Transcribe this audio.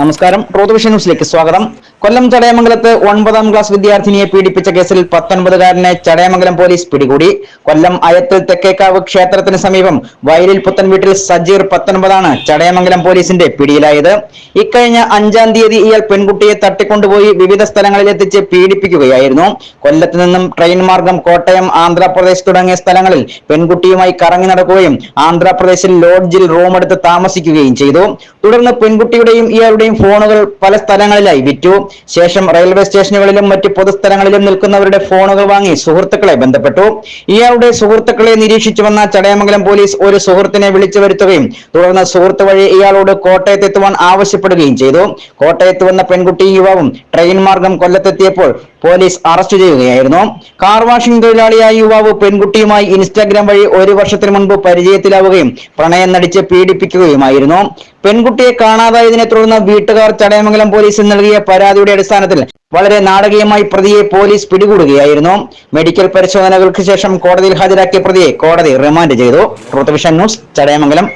നമസ്കാരം. ട്രൂത്ത് ന്യൂസിലേക്ക് സ്വാഗതം. കൊല്ലം ചടയമംഗലത്ത് ഒൻപതാം ക്ലാസ് വിദ്യാർത്ഥിനിയെ പീഡിപ്പിച്ച കേസിൽ പത്തൊൻപതുകാരനെ ചടയമംഗലം പോലീസ് പിടികൂടി. കൊല്ലം അയത്തിൽ തെക്കേക്കാവ് ക്ഷേത്രത്തിന് സമീപം വയലിൽ പുത്തൻ വീട്ടിൽ സജീർ പത്തൊൻപതാണ് ചടയമംഗലം പോലീസിന്റെ പിടിയിലായത്. ഇക്കഴിഞ്ഞ അഞ്ചാം തീയതി ഇയാൾ പെൺകുട്ടിയെ തട്ടിക്കൊണ്ടുപോയി വിവിധ സ്ഥലങ്ങളിൽ എത്തിച്ച് പീഡിപ്പിക്കുകയായിരുന്നു. കൊല്ലത്ത് നിന്നും ട്രെയിൻ മാർഗം കോട്ടയം ആന്ധ്രാപ്രദേശ് തുടങ്ങിയ സ്ഥലങ്ങളിൽ പെൺകുട്ടിയുമായി കറങ്ങി നടക്കുകയും ആന്ധ്രാപ്രദേശിൽ ലോഡ്ജിൽ റൂമെടുത്ത് താമസിക്കുകയും ചെയ്തു. തുടർന്ന് പെൺകുട്ടിയുടെയും ഇയാളുടെയും ഫോണുകൾ പല സ്ഥലങ്ങളിലായി. വിറ്റു. ശേഷം റെയിൽവേ സ്റ്റേഷനുകളിലും മറ്റ് പൊതുസ്ഥലങ്ങളിലും നിൽക്കുന്നവരുടെ ഫോണുകൾ വാങ്ങി സുഹൃത്തുക്കളെ ബന്ധപ്പെട്ടു. ഇയാളുടെ സുഹൃത്തുക്കളെ നിരീക്ഷിച്ചു വന്ന ചടയമംഗലം പോലീസ് ഒരു സുഹൃത്തിനെ വിളിച്ചു വരുത്തുകയും തുടർന്ന് സുഹൃത്ത് വഴി ഇയാളോട് കോട്ടയത്ത് എത്തുവാൻ ആവശ്യപ്പെടുകയും ചെയ്തു. കോട്ടയത്ത് വന്ന പെൺകുട്ടിയും യുവാവും ട്രെയിൻ മാർഗം കൊല്ലത്തെത്തിയപ്പോൾ പോലീസ് അറസ്റ്റ് ചെയ്യുകയായിരുന്നു. കാർ വാഷിംഗ് തൊഴിലാളിയായ യുവാവ് പെൺകുട്ടിയുമായി ഇൻസ്റ്റാഗ്രാം വഴി ഒരു വർഷത്തിന് മുൻപ് പരിചയത്തിലാവുകയും പ്രണയം നടിച്ച് പീഡിപ്പിക്കുകയുമായിരുന്നു. പെൺകുട്ടിയെ കാണാതായതിനെ തുടർന്ന് വീട്ടുകാർ ചടയമംഗലം പോലീസിൽ നൽകിയ പരാതിയുടെ അടിസ്ഥാനത്തിൽ വളരെ നാടകീയമായി പ്രതിയെ പോലീസ് പിടികൂടുകയായിരുന്നു. മെഡിക്കൽ പരിശോധനകൾക്ക് ശേഷം കോടതിയിൽ ഹാജരാക്കിയ പ്രതിയെ കോടതി റിമാൻഡ് ചെയ്തു. ന്യൂസ് ചടയമംഗലം.